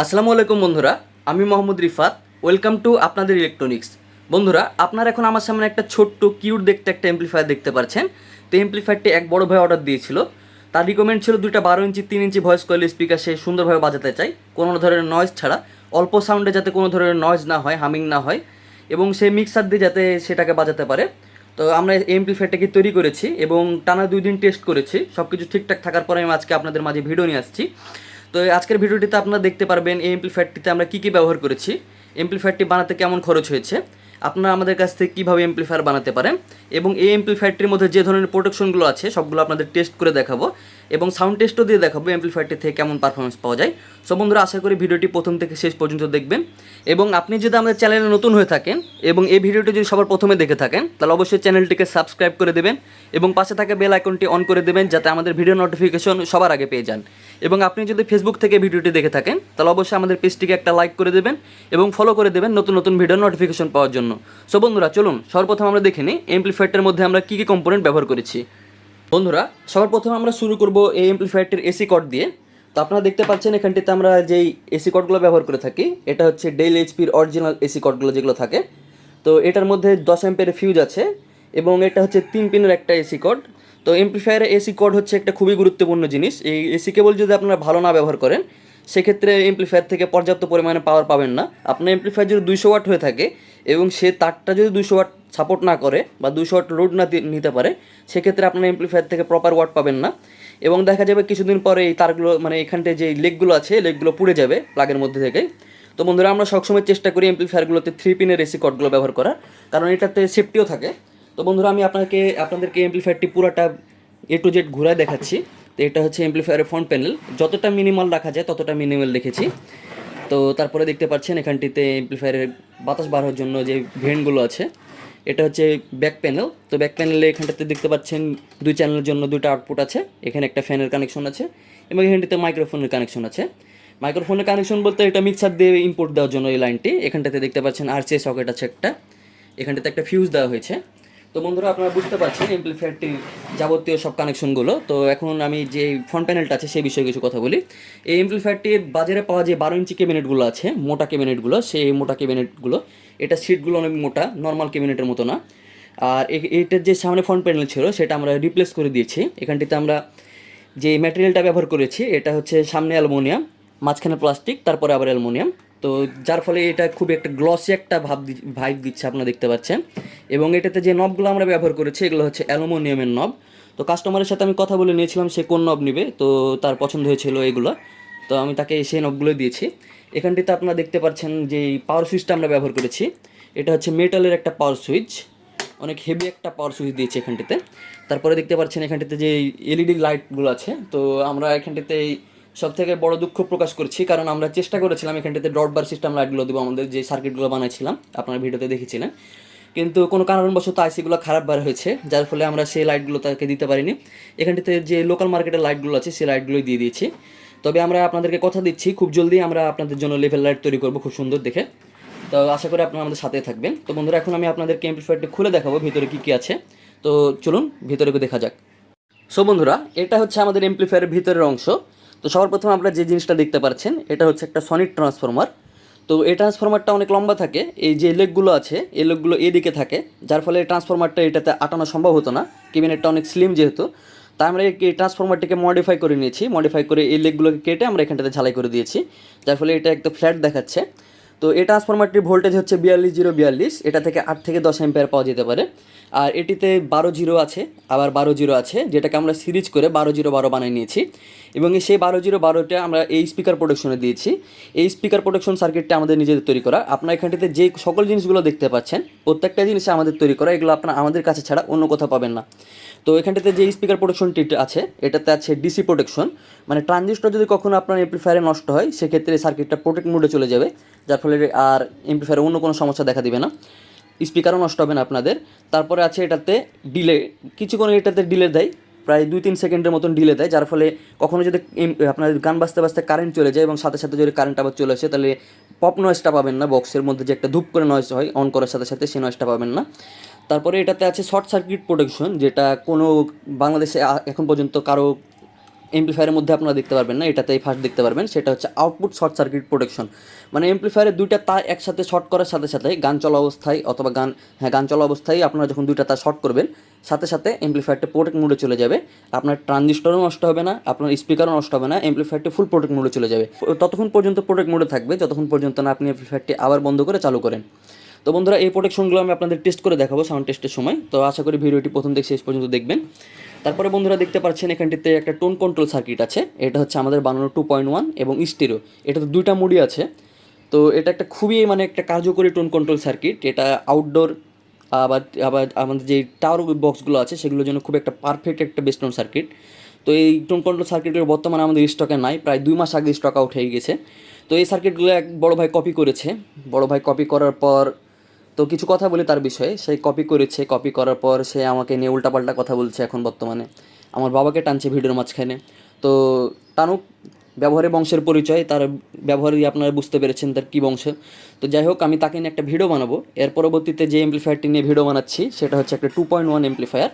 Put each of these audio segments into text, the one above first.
আসসালামু আলাইকুম বন্ধুরা, আমি মোহাম্মদ রিফাত ওয়েলকাম টু আপনাদের ইলেকট্রনিক্স বন্ধুরা, আপনারা এখন আমার সামনে একটা ছোট্ট কিউট দেখতে একটা এমপ্লিফায়ার দেখতে পাচ্ছেন। তো এমপ্লিফায়ারটি এক বড় ভাই অর্ডার দিয়েছিল। তার রিকমেন্ড ছিল দুইটা বারো ইঞ্চি, তিন ইঞ্চি ভয়েস কয়েল স্পিকার সে সুন্দরভাবে বাজাতে চাই। কোনো ধরনের নয়েজ ছাড়া। অল্প সাউন্ডে যাতে কোনো ধরনের নয়েজ না হয় হামিং না হয়। এবং সে মিক্সার দিয়ে যাতে সেটাকে বাজাতে পারে। তো আমরা এই এমপ্লিফায়ারটাকে তৈরি করেছি এবং টানা দুই দিন টেস্ট করেছি। সব কিছু ঠিকঠাক থাকার পরে আমি আজকে আপনাদের মাঝে ভিডিও নিয়ে আসছি। তো আজকের ভিডিওটিতে আপনারা দেখতে পারবেন এই এমপ্লিফায়ারটিতে আমরা কী কী ব্যবহার করেছি। এমপ্লিফায়ারটি বানাতে কেমন খরচ হয়েছে। আপনারা আমাদের কাছ থেকে কীভাবে এমপ্লিফায়ার বানাতে পারেন এবং এই এমপ্লিফায়ারটির মধ্যে যে ধরনের প্রোটেকশনগুলো আছে, সবগুলো আপনাদের টেস্ট করে দেখাবো এবং সাউন্ড টেস্টও দিয়ে দেখাবো এমপ্লিফায়ারটি থেকে কেমন পারফরমেন্স পাওয়া যায়। সো বন্ধুরা, আশা করি ভিডিওটি প্রথম থেকে শেষ পর্যন্ত দেখবেন এবং আপনি যদি আমাদের চ্যানেলে নতুন হয়ে থাকেন এবং এই ভিডিওটি যদি সবার প্রথমে দেখে থাকেন, তাহলে অবশ্যই চ্যানেলটিকে সাবস্ক্রাইব করে দেবেন এবং পাশে থাকা বেল আইকনটি অন করে দেবেন যাতে আমাদের ভিডিও নোটিফিকেশন সবার আগে পেয়ে যান। এবং আপনি যদি ফেসবুক থেকে ভিডিওটি দেখে থাকেন, তাহলে অবশ্যই আমাদের পেজটিকে একটা লাইক করে দেবেন এবং ফলো করে দেবেন নতুন নতুন ভিডিও নোটিফিকেশন পাওয়ার জন্য। সো বন্ধুরা, চলুন, সর্বপ্রথম আমরা দেখে নিই এমপ্লিফায়ারটার মধ্যে আমরা কী কী কম্পোনেন্ট ব্যবহার করেছি। বন্ধুরা সবার প্রথমে আমরা শুরু করব এই এমপ্লিফায়ারটির এসি কর্ড দিয়ে। তো আপনারা দেখতে পাচ্ছেন এখানটিতে আমরা যেই এসি কর্ডগুলো ব্যবহার করে থাকি, এটা হচ্ছে ডেল এইচপির অরিজিনাল এসি কর্ডগুলো যেগুলো থাকে। তো এটার মধ্যে দশ অ্যাম্পের ফিউজ আছে এবং এটা হচ্ছে তিন পিনের একটা এসি কর্ড তো এমপ্লিফায়ারের এসি কর্ড হচ্ছে একটা খুবই গুরুত্বপূর্ণ জিনিস। এই এসি কেবল যদি আপনারা ভালো না ব্যবহার করেন, সেক্ষেত্রে এমপ্লিফায়ার থেকে পর্যাপ্ত পরিমাণে পাওয়ার পাবেন না। আপনার এমপ্লিফায়ার যদি দুইশো ওয়াট হয়ে থাকে এবং সে তারটা যদি দুশো ওয়াট সাপোর্ট না করে বা দুশো ওয়াট লোড না নিতে পারে, সেক্ষেত্রে আপনার এমপ্লিফায়ার থেকে প্রপার ওয়াট পাবেন না। এবং দেখা যাবে কিছুদিন পরে এই তারগুলো মানে এখানটায় যে লেগগুলো আছে লেগগুলো পুড়ে যাবে প্লাগের মধ্যে থেকে তো বন্ধুরা, আমরা সবসময় চেষ্টা করি এমপ্লিফায়ারগুলোতে থ্রি পিনের এসি কর্ডগুলো ব্যবহার করার, কারণ এটাতে সেফটিও থাকে। তো বন্ধুরা, আমি আপনাকে, আপনাদেরকে এমপ্লিফায়ারটি পুরোটা এ টু জেড ঘুরায় দেখাচ্ছি। তো এটা হচ্ছে এমপ্লিফায়ারের ফ্রন্ট প্যানেল যতটা মিনিমাল রাখা যায়, ততটা মিনিমাল রেখেছি তো তারপরে দেখতে পাচ্ছেন এখানটিতে এমপ্লিফায়ারের বাতাস বার হওয়ার জন্য যে ভেন্টগুলো আছে, এটা হচ্ছে ব্যাক প্যানেল তো ব্যাক প্যানেলে এখানটাতে দেখতে পাচ্ছেন দুই চ্যানেলের জন্য দুইটা আউটপুট আছে, এখানে একটা ফ্যানের কানেকশন আছে এবং এখানটিতে মাইক্রোফোনের কানেকশন আছে। মাইক্রোফোনের কানেকশন বলতে এটা মিক্সার দিয়ে ইনপুট দেওয়ার জন্য এই লাইনটি এখানটাতে দেখতে পাচ্ছেন আরসিএ সকেট আছে একটা, এখানটাতে একটা ফিউজ দেওয়া হয়েছে। তো বন্ধুরা, আপনারা বুঝতে পারছেন এমপ্লিফায়ারটির যাবতীয় সব কানেকশনগুলো তো এখন আমি যে ফ্রন্ট প্যানেলটা আছে সেই বিষয়ে কিছু কথা বলি। এই এমপ্লিফায়ারটির বাজারে পাওয়া যে বারো ইঞ্চি ক্যাবিনেটগুলো আছে, মোটা ক্যাবিনেটগুলো সেই মোটা ক্যাবিনেটগুলো এটা সিটগুলো অনেক মোটা নর্মাল ক্যাবিনেটের মতো না। আর এটার যে সামনে ফ্রন্ট প্যানেল ছিল, সেটা আমরা রিপ্লেস করে দিয়েছি। এখানটিতে আমরা যে ম্যাটেরিয়ালটা ব্যবহার করেছি, এটা হচ্ছে সামনে অ্যালুমিনিয়াম, মাঝখানে প্লাস্টিক তারপরে আবার অ্যালুমিনিয়াম। তো যার ফলে এটা খুব একটা গ্লসি একটা ভাব ভাইব দিচ্ছে আপনারা দেখতে পাচ্ছেন। এবং এটাতে যে নবগুলো আমরা ব্যবহার করেছি, এগুলো হচ্ছে অ্যালুমিনিয়ামের নব তো কাস্টমারের সাথে আমি কথা বলে নিয়েছিলাম সে কোন নব নেবে, তো তার পছন্দ হয়েছিল এগুলো। তো আমি তাকে সেই নবগুলো দিয়েছি। এখানটিতে আপনারা দেখতে পাচ্ছেন যে পাওয়ার সুইচটা আমরা ব্যবহার করেছি। এটা হচ্ছে মেটালের একটা পাওয়ার সুইচ অনেক হেভি একটা পাওয়ার সুইচ দিয়েছে এখানটিতে। তারপরে দেখতে পাচ্ছেন এখানটিতে যে এলইডি লাইটগুলো আছে, তো আমরা এখানটিতে সব থেকে বড় দুঃখ প্রকাশ করছি, কারণ আমরা চেষ্টা করেছিলাম এখানটাতে ডট বার সিস্টেম লাইটগুলো দেবো, আমাদের যে সার্কিটগুলো বানাইছিলাম, আপনার ভিডিওতে দেখেছিলেন। কিন্তু কোনো কারণবশত আইসিগুলো খারাপ বার হয়েছে, যার ফলে আমরা সেই লাইটগুলো তাকে দিতে পারিনি। এখানটিতে যে লোকাল মার্কেটের লাইটগুলো আছে, সেই লাইটগুলোই দিয়ে দিয়েছি। তবে আমরা আপনাদেরকে কথা দিচ্ছি, খুব জলদি আমরা আপনাদের জন্য লেভেল লাইট তৈরি করব, খুব সুন্দর দেখে। তো আশা করি আপনারা আমাদের সাথে থাকবেন। তো বন্ধুরা, এখন আমি আপনাদেরকে এমপ্লিফায়ারটি খুলে দেখাবো, ভিতরে কী কী আছে। তো চলুন, ভিতরে দেখা যাক। সো বন্ধুরা, এটা হচ্ছে আমাদের এমপ্লিফায়ারের ভিতরের অংশ। তো সবার প্রথমে আমরা যে জিনিসটা দেখতে পাচ্ছেন, এটা হচ্ছে একটা সনিক ট্রান্সফর্মার। তো এই ট্রান্সফর্মারটা অনেক লম্বা থাকে, এই যে লেগগুলো আছে, এই লেগগুলো এদিকে থাকে, যার ফলে এই ট্রান্সফরমারটা এটাতে আটানো সম্ভব হতো না, কেবিনেটটা অনেক স্লিম যেহেতু। তাই আমরা এই ট্রান্সফরমারটিকে মডিফাই করে নিয়েছি মডিফাই করে এই লেগগুলোকে কেটে আমরা এখানটাতে ঝালাই করে দিয়েছি, যার ফলে এটা একটু ফ্ল্যাট দেখাচ্ছে। তো এই ট্রান্সফরমারটির ভোল্টেজ হচ্ছে বিয়াল্লিশ জিরো বিয়াল্লিশ, এটা থেকে আট থেকে দশ অ্যাম্পিয়ার পাওয়া যেতে পারে। আর এটিতে বারো জিরো আছে, আবার বারো জিরো আছে, যেটাকে আমরা সিরিজ করে বারো জিরো বারো বানিয়ে নিয়েছি। এবং সেই বারো জিরো বারোটা আমরা এই স্পিকার প্রোটেকশনে দিয়েছি। এই স্পিকার প্রোটেকশন সার্কিটটা আমাদের নিজেদের তৈরি করা। আপনার এখানটিতে যে সকল জিনিসগুলো দেখতে পাচ্ছেন, প্রত্যেকটা জিনিস আমাদের তৈরি করা। এগুলো আপনার আমাদের কাছে ছাড়া অন্য কোথাও পাবেন না। তো এখানটাতে যে স্পিকার প্রোটেকশনটি আছে, এটাতে আছে ডিসি প্রোটেকশন মানে ট্রানজিস্টর যদি কখনো আপনার এমপ্লিফায়ারে নষ্ট হয়, সেক্ষেত্রে সার্কিটটা প্রোটেক্ট মোডে চলে যাবে। যার ফলে আর এমপ্লিফায়ারে অন্য কোনো সমস্যা দেখা দিবে না। স্পিকারও নষ্ট হবে না আপনাদের। তারপরে আছে এটাতে ডিলে কিছুক্ষণ এটাতে ডিলে দেয়। প্রায় দুই তিন সেকেন্ডের মতন ডিলে দেয়। যার ফলে কখনো যদি আপনার গান বাজতে বাজতে কারেন্ট চলে যায় এবং সাথে সাথে যদি কারেন্ট আবার চলে আসে, তাহলে পপ নয়েজটা পাবেন না। বক্সের মধ্যে যে একটা ধূপ করে নয়েজ হয় অন করার সাথে সাথে সেই নয়েজটা পাবেন না। তারপরে এটাতে আছে শর্ট সার্কিট প্রোটেকশন, যেটা কোনো বাংলাদেশে এখন পর্যন্ত কারও এমপ্লিফায়ারের মধ্যে আপনারা দেখতে পারবেন না, এটাতেই ফার্স্ট দেখতে পারবেন, সেটা হচ্ছে আউটপুট শর্ট সার্কিট প্রোটেকশন মানে এমপ্লিফায়ারের দুইটা তার একসাথে শর্ট করার সাথে সাথে গান চলা অবস্থায় অথবা গান হ্যাঁ গান চলা অবস্থায় আপনারা যখন দুইটা তার শর্ট করবেন, সাথে সাথে এমপ্লিফায়ারটা প্রোটেক্ট মোডে চলে যাবে, আপনার ট্রানজিস্টরও নষ্ট হবে না, আপনার স্পিকারও নষ্ট হবে না এমপ্লিফায়ারটি ফুল প্রোটেক্ট মোডে চলে যাবে। ততক্ষণ পর্যন্ত প্রোটেক্ট মোডে থাকবে, যতক্ষণ পর্যন্ত না আপনি এমপ্লিফায়ারটি আবার বন্ধ করে চালু করেন। তো বন্ধুরা, এই প্রোটেকশনগুলো আমি আপনাদের টেস্ট করে দেখাবো সাউন্ড টেস্টের সময়। তো আশা করি ভিডিওটি প্রথম থেকে শেষ পর্যন্ত দেখবেন। তারপরে বন্ধুরা দেখতে পাচ্ছেন এখানটিতে একটা টোন কন্ট্রোল সার্কিট আছে। এটা হচ্ছে আমাদের বানানো টু পয়েন্ট ওয়ান এবং স্টিরো এটাতে দুইটা মুডি আছে। তো এটা একটা খুবই মানে একটা কার্যকরী টোন কন্ট্রোল সার্কিট এটা আউটডোর আবার আবার আমাদের যে টাওয়ার বক্সগুলো আছে, সেগুলোর জন্য খুব একটা পারফেক্ট একটা বেস্টন সার্কিট তো এই টোন কন্ট্রোল সার্কিটগুলো বর্তমানে আমাদের স্টকে নাই। প্রায় দুই মাস আগে স্টক আউট হয়ে গেছে। তো এই সার্কিটগুলো এক বড় ভাই কপি করেছে। বড় ভাই কপি করার পর তো কিছু কথা বলি তার বিষয়ে। সে কপি করেছে কপি করার পর সে আমাকে নিয়ে উল্টাপাল্টা কথা বলছে এখন বর্তমানে। আমার বাবাকে টানছে ভিডিওর মাঝখানে। তো টানুক ব্যবহারে বংশের পরিচয়, তার ব্যবহারই আপনারা বুঝতে পেরেছেন তার কী বংশ। তো যাই হোক, আমি তাকে নিয়ে একটা ভিডিও বানাবো। এর পরবর্তীতে যে এমপ্লিফায়ারটি নিয়ে ভিডিও বানাচ্ছি, সেটা হচ্ছে একটা টু পয়েন্ট ওয়ান এমপ্লিফায়ার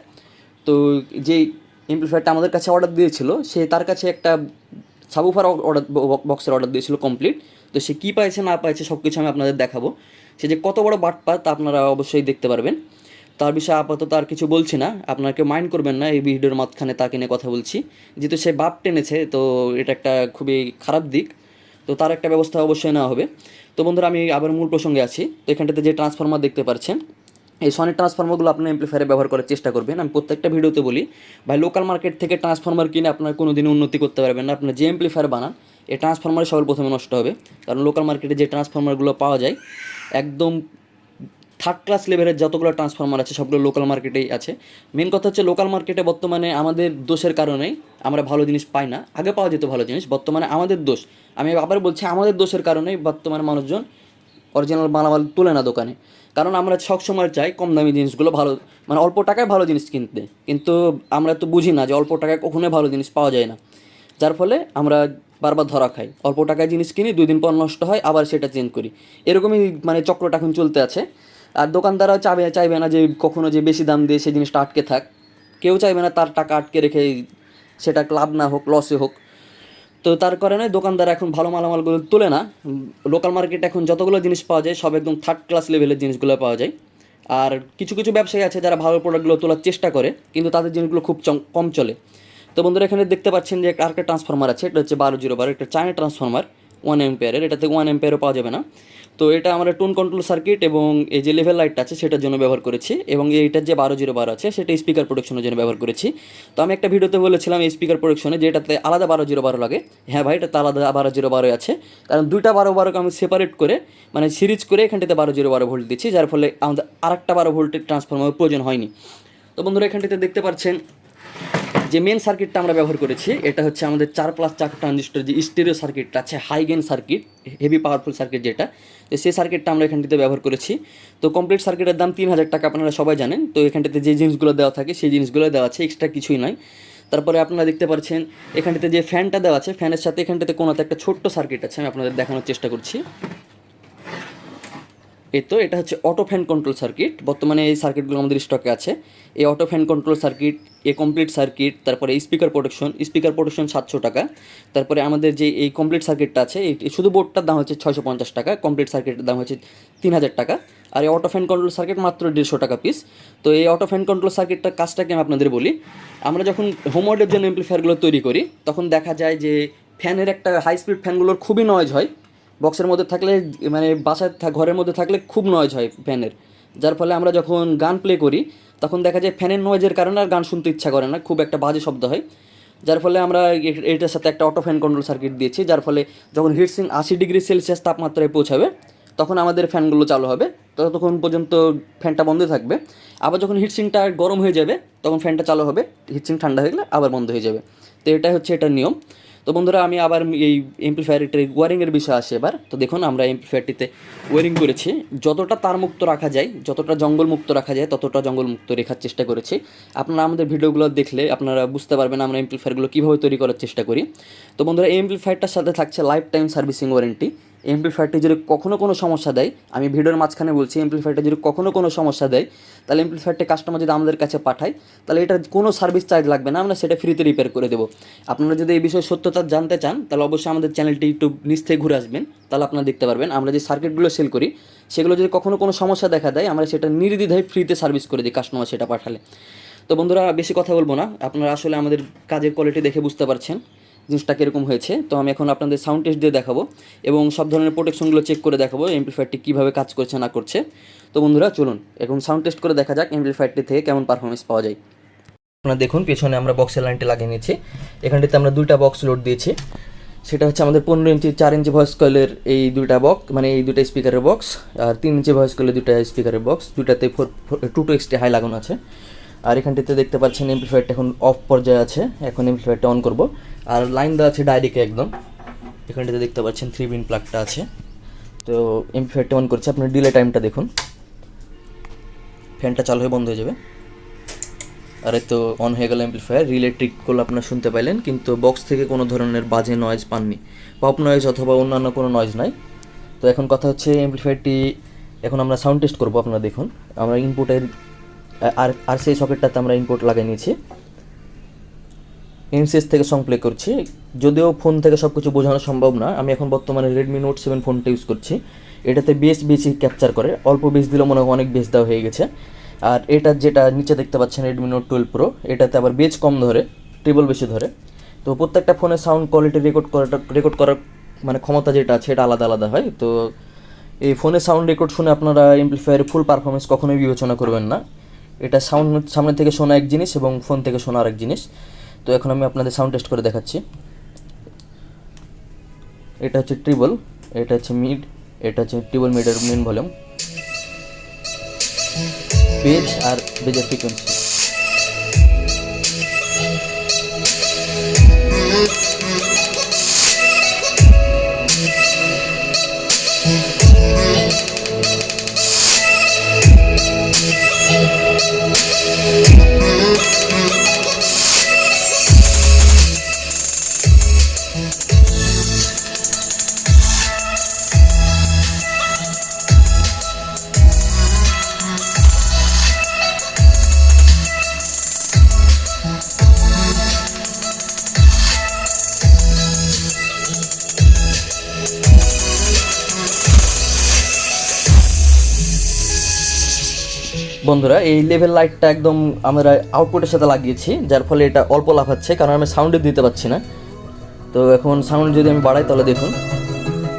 তো যে এমপ্লিফায়ারটা আমাদের কাছে অর্ডার দিয়েছিল, সে তার কাছে একটা সাবুফার অর্ডার বক্সের অর্ডার দিয়েছিল কমপ্লিট তো সে কী পাইছে, না পাইছে সব কিছু আমি আপনাদের দেখাবো। সে যে কত বড় বাট পায় তা আপনারা অবশ্যই দেখতে পারবেন। তার বিষয়ে আপাতত আর কিছু বলছি না। আপনাকে মাইন্ড করবেন না, এই ভিডিওর মাঝখানে তাকে নিয়ে কথা বলছি। যেহেতু সে বাপ টেনেছে, তো এটা একটা খুবই খারাপ দিক। তো তার একটা ব্যবস্থা অবশ্যই নেওয়া হবে। তো বন্ধুরা, আমি আবার মূল প্রসঙ্গে আছি। তো এখানটাতে যে ট্রান্সফর্মার দেখতে পাচ্ছেন, এই সনি ট্রান্সফর্মারগুলো আপনার এমপ্লিফায়ারে ব্যবহার করার চেষ্টা করবেন। আমি প্রত্যেকটা ভিডিওতে বলি, ভাই লোকাল মার্কেট থেকে ট্রান্সফর্মার কিনে আপনার কোনো দিন উন্নতি করতে পারবেন না। আপনার যে এমপ্লিফায়ার বানান, এই ট্রান্সফর্মারে সবার প্রথমে নষ্ট হবে। কারণ লোকাল মার্কেটে যে ট্রান্সফর্মারগুলো পাওয়া যায় একদম থার্ড ক্লাস লেভেলের যতগুলো ট্রান্সফর্মার আছে, সবগুলো লোকাল মার্কেটেই আছে। মেন কথা হচ্ছে লোকাল মার্কেটে বর্তমানে আমাদের দোষের কারণেই আমরা ভালো জিনিস পাই না। আগে পাওয়া যেত ভালো জিনিস, বর্তমানে আমাদের দোষ। আমি আবার বলছি, আমাদের দোষের কারণেই বর্তমানে মানুষজন অরিজিনাল মালামাল তোলে না দোকানে। কারণ আমরা সবসময় চাই কম দামি জিনিসগুলো ভালো মানে অল্প টাকায় ভালো জিনিস কিনতে। কিন্তু আমরা তো বুঝি না যে অল্প টাকায় কখনোই ভালো জিনিস পাওয়া যায় না। যার ফলে আমরা বারবার ধরা খাই। অল্প টাকায় জিনিস কিনি, দুই দিন পর নষ্ট হয়, আবার সেটা চেঞ্জ করি। এরকমই মানে চক্রটা এখন চলতে আছে। আর দোকানদাররাও চাবে, চাইবে না যে কখনো যে বেশি দাম দিয়ে সেই জিনিসটা আটকে থাক। কেউ চাইবে না তার টাকা আটকে রেখে সেটা লাভ না হোক লসে হোক। তো তার কারণে দোকানদার এখন ভালো মালামালগুলো তোলে না। লোকাল মার্কেটে এখন যতগুলো জিনিস পাওয়া যায়, সব একদম থার্ড ক্লাস লেভেলের জিনিসগুলো পাওয়া যায়। আর কিছু কিছু ব্যবসায়ী আছে যারা ভালো প্রোডাক্টগুলো তোলার চেষ্টা করে, কিন্তু তাদের জিনিসগুলো খুব কম চলে। তো বন্ধুরা, এখানে দেখতে পাচ্ছেন যে আরেকটা ট্রান্সফর্মার আছে, এটা হচ্ছে বারো জিরো বারো একটা চায়না ট্রান্সফর্মার ওয়ান এম্পিয়ারের এটাতে ওয়ান এম্পিয়ারও পাওয়া যাবে না। তো এটা আমরা টোন কন্ট্রোল সার্কিট এবং এই যে লেভেল লাইটটা আছে, সেটার জন্য ব্যবহার করেছি এবং এইটার যে বারো জিরো বারো আছে, সেটা স্পিকার প্রোটেকশনের জন্য ব্যবহার করেছি। তো আমি একটা ভিডিওতে বলেছিলাম এই স্পিকার প্রোটেকশনে যে এটাতে আলাদা বারো জিরো বারো লাগে। হ্যাঁ ভাই, এটাতে আলাদা বারো জিরো বারো আছে। কারণ দুইটা বারো বারোকে আমি সেপারেট করে মানে সিরিজ করে এখানটাতে বারো জিরো বারো ভোল্ট দিচ্ছি, যার ফলে আমাদের আরেকটা বারো ভোল্টের ট্রান্সফর্মার প্রয়োজন হয়নি। তো বন্ধুরা, এখানটাতে দেখতে পাচ্ছেন যে মেন সার্কিটটা আমরা ব্যবহার করেছি, এটা হচ্ছে আমাদের চার প্লাস চার ট্রানজিস্টর যে স্টেরিও সার্কিটটা আছে high gain circuit heavy powerful circuit যেটা, তো সেই সার্কিটটা আমরা এখানটিতে ব্যবহার করেছি। তো কমপ্লিট সার্কিটের দাম তিন হাজার টাকা, আপনারা সবাই জানেন। তো এখানটাতে যে জিনিসগুলো দেওয়া থাকে, সেই জিনিসগুলো দেওয়া আছে এক্সট্রা কিছুই নয়। তারপরে আপনারা দেখতে পাচ্ছেন এখানটিতে যে ফ্যানটা দেওয়া আছে ফ্যানের সাথে এখানটাতে কোনোতে একটা ছোট্ট সার্কিট আছে, আমি আপনাদের দেখানোর চেষ্টা করছি। এই তো এটা হচ্ছে অটো ফ্যান কন্ট্রোল সার্কিট বর্তমানে এই সার্কিটগুলো আমাদের স্টকে আছে। এই অটো ফ্যান কন্ট্রোল সার্কিট এ কমপ্লিট সার্কিট তারপরে স্পিকার প্রোটেকশন স্পিকার প্রোটেকশন সাতশো টাকা। তারপরে আমাদের যে এই কমপ্লিট সার্কিটটা আছে, এই এই শুধু বোর্ডটার দাম হচ্ছে ছয়শো পঞ্চাশ টাকা কমপ্লিট সার্কিটের দাম হচ্ছে তিন হাজার টাকা। আর এই অটো ফ্যান কন্ট্রোল সার্কিট মাত্র দেড়শো টাকা পিস তো এই অটো ফ্যান কন্ট্রোল সার্কিটটার কাজটাকে আমি আপনাদের বলি, আমরা যখন হোমওয়ার্ডের জন্য এমপ্লিফায়ারগুলো তৈরি করি, তখন দেখা যায় যে ফ্যানের একটা হাই স্পিড ফ্যানগুলোর খুবই নয়েজ হয়। বক্সের মধ্যে থাকলে মানে বাসায় ঘরের মধ্যে থাকলে খুব নয়েজ হয় ফ্যানের যার ফলে আমরা যখন গান প্লে করি, তখন দেখা যায় ফ্যানের নয়েজের কারণে আর গান শুনতে ইচ্ছা করে না, খুব একটা বাজে শব্দ হয়। যার ফলে আমরা এটার সাথে একটা অটো ফ্যান কন্ট্রোল সার্কিট দিয়েছি, যার ফলে যখন হিটসিং আশি ডিগ্রি সেলসিয়াস তাপমাত্রায় পৌঁছাবে, তখন আমাদের ফ্যানগুলো চালু হবে। ততক্ষণ পর্যন্ত ফ্যানটা বন্ধ থাকবে। আবার যখন হিটসিংটা গরম হয়ে যাবে, তখন ফ্যানটা চালু হবে। হিটসিং ঠান্ডা হয়ে গেলে আবার বন্ধ হয়ে যাবে। তো এটাই হচ্ছে এটার নিয়ম। তো বন্ধুরা, আমি আবার এই এমপ্লিফায়ারটির ওয়ারিংয়ের বিষয় আসে এবার। তো দেখুন, আমরা এমপ্লিফায়ারটিতে ওয়ারিং করেছি। যতটা তার মুক্ত রাখা যায়, যতটা জঙ্গল মুক্ত রাখা যায়, ততটা জঙ্গল মুক্ত রেখার চেষ্টা করেছি। আপনারা আমাদের ভিডিওগুলো দেখলে আপনারা বুঝতে পারবেন আমরা এমপ্লিফায়ারগুলো কীভাবে তৈরি করার চেষ্টা করি। তো বন্ধুরা এমপ্লিফায়ারটার সাথে থাকছে লাইফ টাইম সার্ভিসিং ওয়ারেন্টি এমপ্লিফায়ারটি যদি কখনও কোনো সমস্যা দেয়, আমি ভিডিওর মাঝখানে বলছি, এমপ্লিফায়ারটা যদি কখনও কোনো সমস্যা দেয়, তাহলে এমপ্লিফায়ারটি কাস্টমার যদি আমাদের কাছে পাঠায়, তাহলে এটার কোনো সার্ভিস চার্জ লাগবে না, আমরা সেটা ফ্রিতে রিপেয়ার করে দেবো। আপনারা যদি এই বিষয়ে সত্যতা জানতে চান, তাহলে অবশ্যই আমাদের চ্যানেলটি একটু নিচ থেকে ঘুরে আসবেন, তাহলে আপনারা দেখতে পারবেন। আমরা যে সার্কিটগুলো সেল করি, সেগুলো যদি কখনো কোনো সমস্যা দেখা দেয়, আমরা সেটা নির্দ্বিধায় ফ্রিতে সার্ভিস করে দিই কাস্টমার সেটা পাঠালে। তো বন্ধুরা, বেশি কথা বলব না, আপনারা আসলে আমাদের কাজের কোয়ালিটি দেখে বুঝতে পারছেন। জিনিসটা কীরকম হয়েছে, তো আমি এখন আপনাদের সাউন্ড টেস্ট দিয়ে দেখাবো এবং সব ধরনের প্রোটেকশনগুলো চেক করে দেখাবো এমপ্লিফায়ারটি কীভাবে কাজ করছে, না করছে। তো বন্ধুরা, চলুন, এখন সাউন্ড টেস্ট করে দেখা যাক এমপ্লিফায়ারটি থেকে কেমন পারফরমেন্স পাওয়া যায়। আপনারা দেখুন, পেছনে আমরা বক্সের লাইনটি লাগিয়ে নিয়েছি। এখানটিতে আমরা দুইটা বক্স লোড দিয়েছি। সেটা হচ্ছে আমাদের পনেরো ইঞ্চি চার ইঞ্চি ভয়েস কয়েলের এই দুইটা বক্স মানে এই দুটা স্পিকারের বক্স আর তিন ইঞ্চি ভয়েস কয়েলের দুইটা স্পিকারের বক্স দুইটাতে four two two XT high লাগানো আছে। আর এখানটিতে দেখতে পাচ্ছেন এমপ্লিফায়ারটা এখন অফ পর্যায়ে আছে। এখন এমপ্লিফায়ারটা অন করব। আর লাইন দেওয়া আছে ডাইরেক্টে একদম। এখানটিতে দেখতে পাচ্ছেন থ্রি বিন প্লাগটা আছে। তো এমপ্লিফায়ারটা অন করছে। আপনার ডিলে টাইমটা দেখুন। ফ্যানটা চালু হয়ে বন্ধ হয়ে যাবে। আর তো অন হয়ে গেল অ্যাম্পলিফায়ার রিলে ট্রিকগুলো আপনারা শুনতে পাইলেন, কিন্তু বক্স থেকে কোনো ধরনের বাজে নয়েজ পাননি। পপ নয়েজ অথবা অন্যান্য কোনো নয়েজ নাই। তো এখন কথা হচ্ছে অ্যাম্পলিফায়ারটি এখন আমরা সাউন্ড টেস্ট করব, আপনারা দেখুন। আমরা ইনপুটের আর আর সেই সকেটটাতে আমরা ইনপুট লাগিয়ে নিয়েছি। এনসিএস থেকে সং প্লে করছি। যদিও ফোন থেকে সব কিছু বোঝানো সম্ভব না, আমি এখন বর্তমানে রেডমি নোট সেভেন ফোনটা ইউজ করছি। এটাতে বেশ বেশি ক্যাপচার করে। অল্প বেশ দিলেও মনে হয় অনেক বেশ দেওয়া হয়ে গেছে। আর এটা যেটা নিচে দেখতে পাচ্ছেন রেডমি নোট টুয়েলভ প্রো এটাতে আবার বেজ কম ধরে ট্রিবল বেশি ধরে। তো প্রত্যেকটা ফোনের সাউন্ড কোয়ালিটি রেকর্ড করাটা রেকর্ড করার মানে ক্ষমতা যেটা আছে, এটা আলাদা আলাদা হয়। তো এই ফোনের সাউন্ড রেকর্ড শুনে আপনারা এমপ্লিফায়ারের ফুল পারফরমেন্স কখনোই বিবেচনা করবেন না। এটা সাউন্ড সামনে থেকে শোনা এক জিনিস এবং ফোন থেকে শোনা আর এক জিনিস। তো এখন আমি আপনাদের সাউন্ড টেস্ট করে দেখাচ্ছি। এটা হচ্ছে ট্রিবল, এটা হচ্ছে মিড, এটা হচ্ছে ট্রিবল মিডের মেন ভলিউম। বেজ আর বেজের ফ্রিকোয়েন্সি। বন্ধুরা, এই লেভেল লাইটটা একদম আমরা আউটপুটের সাথে লাগিয়েছি, যার ফলে এটা অল্প লাফাচ্ছে কারণ আমি সাউন্ডে দিতে পারছি না। তো এখন সাউন্ড যদি আমি বাড়াই, তাহলে দেখুন,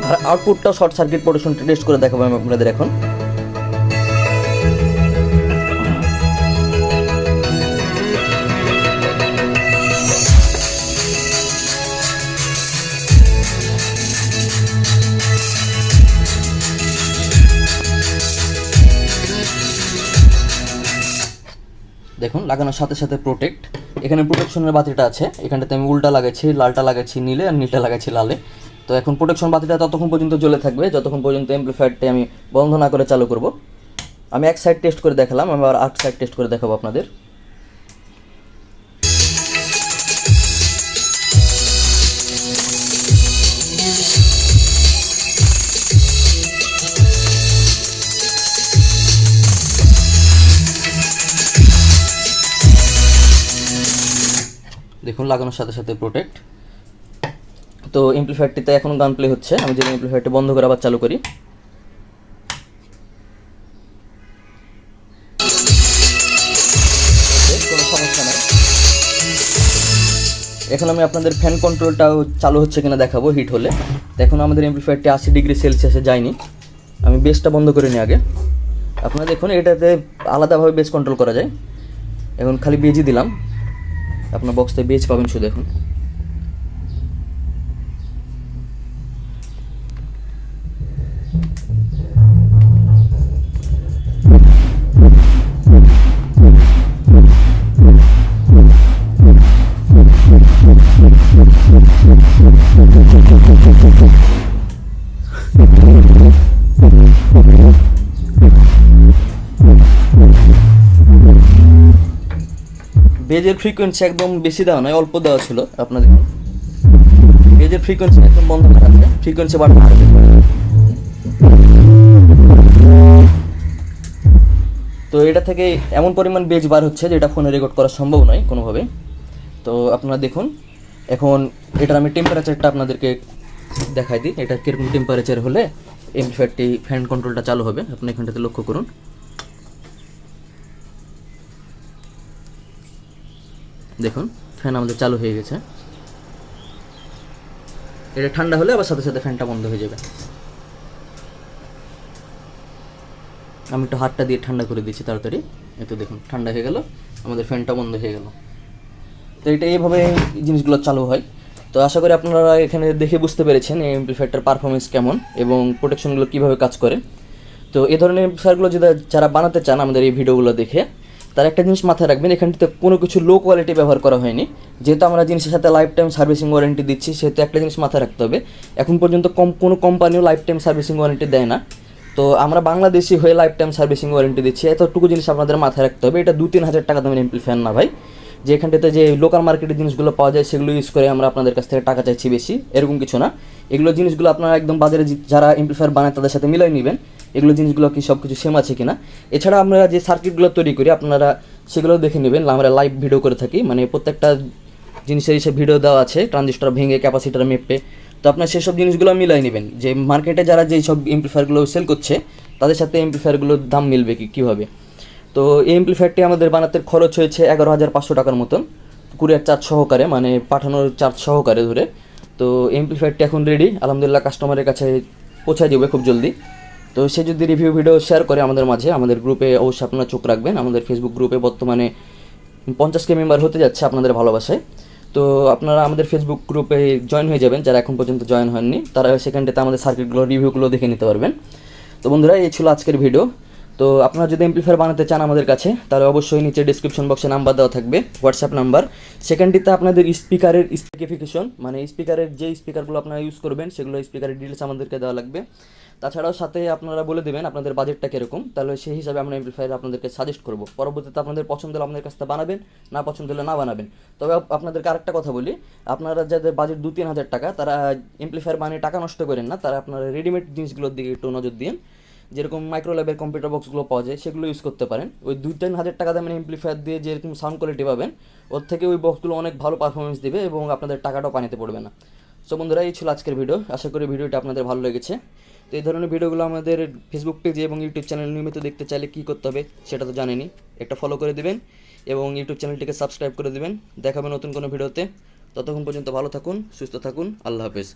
আর আউটপুটটা শর্ট সার্কিট প্রোটেকশন টেস্ট করে দেখাবো আমি আপনাদের এখন। দেখুন, লাগানোর সাথে সাথে প্রোটেক্ট এখানে প্রোটেকশনের বাতিটা আছে। এখানটাতে আমি উল্টা লাগাচ্ছি, লালটা লাগাচ্ছি নীলে আর নীলটা লাগাচ্ছি লালে। তো এখন প্রোটেকশন বাতিটা ততক্ষণ পর্যন্ত জ্বলে থাকবে। যতক্ষণ পর্যন্ত এমপ্লিফায়ারটি আমি বন্ধ না করে চালু করব। আমি এক সাইড টেস্ট করে দেখালাম, আমি আর আট সাইড টেস্ট করে দেখাবো আপনাদের। দেখুন, লাগানোর সাথে সাথে প্রোটেক্ট তো এমপ্লিফায়ারটিতে এখন গান প্লে হচ্ছে। আমি যদি এমপ্লিফায়ারটি বন্ধ করে আবার চালু করি। কোনো সমস্যা নাই। এখন আমি আপনাদের ফ্যান কন্ট্রোলটাও চালু হচ্ছে কিনা দেখাবো হিট হলে। এখন আমাদের এমপ্লিফায়ারটি আশি ডিগ্রি সেলসিয়াসে যায়নি। আমি বেসটা বন্ধ করে নিই আগে। আপনারা দেখুন, এটাতে আলাদাভাবে বেস কন্ট্রোল করা যায়। এখন খালি বেজই দিলাম। আপনার বক্সতে বেজ পাবেন শুধু এখন বেজের ফ্রিকোয়েন্সি একদম বেশি দেওয়া নয়, অল্প দেওয়া ছিল আপনাদের। বেজের ফ্রিকোয়েন্সি একদম বন্ধ আছে ফ্রিকোয়েন্সি বাড়ানো আছে তো এটা থেকে এমন পরিমাণ বেজ বার হচ্ছে যেটা ফোনে রেকর্ড করা সম্ভব নয় কোনোভাবে। তো আপনারা দেখুন, এখন এটার আমি টেম্পারেচারটা আপনাদেরকে দেখাই দিই। এটা কীরকম টেম্পারেচার হলে এমপ্লিফায়ারটি ফ্যান কন্ট্রোলটা চালু হবে। আপনি এখানটাতে লক্ষ্য করুন। দেখুন ফ্যান আমাদের চালু হয়ে গেছে। এটা ঠান্ডা হলে আবার সাথে সাথে ফ্যানটা বন্ধ হয়ে যাবে। আমি একটু হাতটা দিয়ে ঠান্ডা করে দিচ্ছি তাড়াতাড়ি। এই তো দেখুন, ঠান্ডা হয়ে গেল, আমাদের ফ্যানটা বন্ধ হয়ে গেল। তো এটা এইভাবে জিনিসগুলো চালু হয়। তো আশা করি আপনারা এখানে দেখে বুঝতে পেরেছেন এই এমপ্লিফায়ারটার পারফরমেন্স কেমন এবং প্রোটেকশনগুলো কীভাবে কাজ করে। তো এ ধরনের এমপ্লিফায়ারগুলো যদি যারা বানাতে চান আমাদের এই ভিডিওগুলো দেখে তার একটা জিনিস মাথায় রাখবেন, এখানটিতে কোনো কিছু লো কোয়ালিটি ব্যবহার করা হয়নি। যেহেতু আমরা জিনিসের সাথে লাইফ টাইম সার্ভিসিং ওয়ারেন্টি দিচ্ছি, সেহেতু একটা জিনিস মাথায় রাখতে হবে। এখন পর্যন্ত কম কোনো কোম্পানিও লাইফ টাইম সার্ভিসিং ওয়ারেন্টি দেয় না। তো আমরা বাংলাদেশি হয়ে লাইফ টাইম সার্ভিসিং ওয়ারেন্টি দিচ্ছি। এতটুকু জিনিস আপনাদের মাথায় রাখতে হবে। এটা দু তিন হাজার টাকা দামের এমপ্লিফায়ার না ভাই। যে এখানটাতে যে লোকাল মার্কেটের জিনিসগুলো পাওয়া যায়, সেগুলো ইউজ করে আমরা আপনাদের কাছ থেকে টাকা চাইছি বেশি। এরকম কিছু না। এগুলো জিনিসগুলো আপনারা একদম বাজারে যারা এমপ্লিফায়ার বানায়, তাদের সাথে মিলাই নেবেন। এগুলো জিনিসগুলো কি সব কিছু সেম আছে কিনা? এছাড়া আমরা যে সার্কিটগুলো তৈরি করি, আপনারা সেগুলো দেখে নেবেন। আমরা লাইভ ভিডিও করে থাকি মানে প্রত্যেকটা জিনিসের এসে ভিডিও দেওয়া আছে ট্রানজিস্টার ভেঙে ক্যাপাসিটার মেপে। তো আপনার সেসব জিনিসগুলো মিলাই নেবেন। যে মার্কেটে যারা যেই সব এমপ্লিফায়ারগুলো সেল করছে, তাদের সাথে এমপ্লিফায়ারগুলোর দাম মিলবে কি, কীভাবে? তো এই এমপ্লিফায়ারটি আমাদের বানাতে খরচ হয়েছে এগারো হাজার পাঁচশো টাকার মতন। কুরিয়ার চার্জ সহকারে মানে পাঠানোর চার্জ সহকারে ধরে। তো এমপ্লিফায়ারটি এখন রেডি আলহামদুলিল্লাহ কাস্টমারের কাছে পৌঁছায় যাবে খুব জলদি। তো সে যদি রিভিউ ভিডিও শেয়ার করে আমাদের মাঝে, আমাদের গ্রুপে অবশ্যই আপনারা চোখ রাখবেন। আমাদের ফেসবুক গ্রুপে বর্তমানে পঞ্চাশ কে মেম্বার হতে যাচ্ছে আপনাদের ভালোবাসায়। তো আপনারা আমাদের ফেসবুক গ্রুপে জয়েন হয়ে যাবেন, যারা এখন পর্যন্ত জয়েন হননি, তারা সেখানটাতে আমাদের সার্কিটগুলো রিভিউগুলো দেখে নিতে পারবেন। তো বন্ধুরা, এই ছিল আজকের ভিডিও তো আপনারা যদি এমপ্লিফায়ার বানাতে চান আমাদের কাছে, তাহলে অবশ্যই নিচে ডিসক্রিপশন বক্সে নাম্বার দেওয়া থাকবে হোয়াটসঅ্যাপ নাম্বার সেখানটিতে আপনাদের স্পিকারের স্পেসিফিকেশন মানে স্পিকারের যে স্পিকারগুলো আপনারা ইউজ করবেন, সেগুলো স্পিকারের ডিটেলস আমাদেরকে দেওয়া লাগবে। তাছাড়াও সাথে আপনারা বলে দেবেন আপনাদের বাজেটটা কীরকম, তাহলে সেই হিসাবে আমরা এমপ্লিফায়ার আপনাদেরকে সাজেস্ট করব। পরবর্তীতে আপনাদের পছন্দ হলে আপনাদের কাছ থেকে বানাবেন, না পছন্দ হলে না বানাবেন। তবে আপ- আপনাদেরকে আরেকটা কথা বলি, আপনারা যাদের বাজেট দু তিন হাজার টাকা, তারা এমপ্লিফায়ার বানিয়ে টাকা নষ্ট করেন না, তারা আপনারা রেডিমেড জিনিসগুলোর দিকে একটু নজর দিন যেরকম মাইক্রো ল্যাবের কম্পিউটার বক্সগুলো পাওয়া যায়, সেগুলো ইউজ করতে পারেন। ওই দুই তিন হাজার টাকা দামের এমপ্লিফায়ার দিয়ে যেরকম সাউন্ড কোয়ালিটি পাবেন, ওর থেকে ওই বক্সগুলো অনেক ভালো পারফরমেন্স দেবে এবং আপনাদের টাকাটাও পানিতে পড়বে না। সো বন্ধুরা, এই ছিল আজকের ভিডিও আশা করি ভিডিওটা আপনাদের ভালো লেগেছে। তো এই ধরনের ভিডিওগুলো আমাদের ফেসবুক পেজে এবং ইউটিউব চ্যানেল নিয়মিত দেখতে চাইলে কী করতে হবে সেটা তো জানেনি একটা ফলো করে দেবেন এবং ইউটিউব চ্যানেলটিকে সাবস্ক্রাইব করে দেবেন। দেখাবে নতুন কোনো ভিডিওতে। ততক্ষণ পর্যন্ত ভালো থাকুন, সুস্থ থাকুন, আল্লাহ হাফেজ।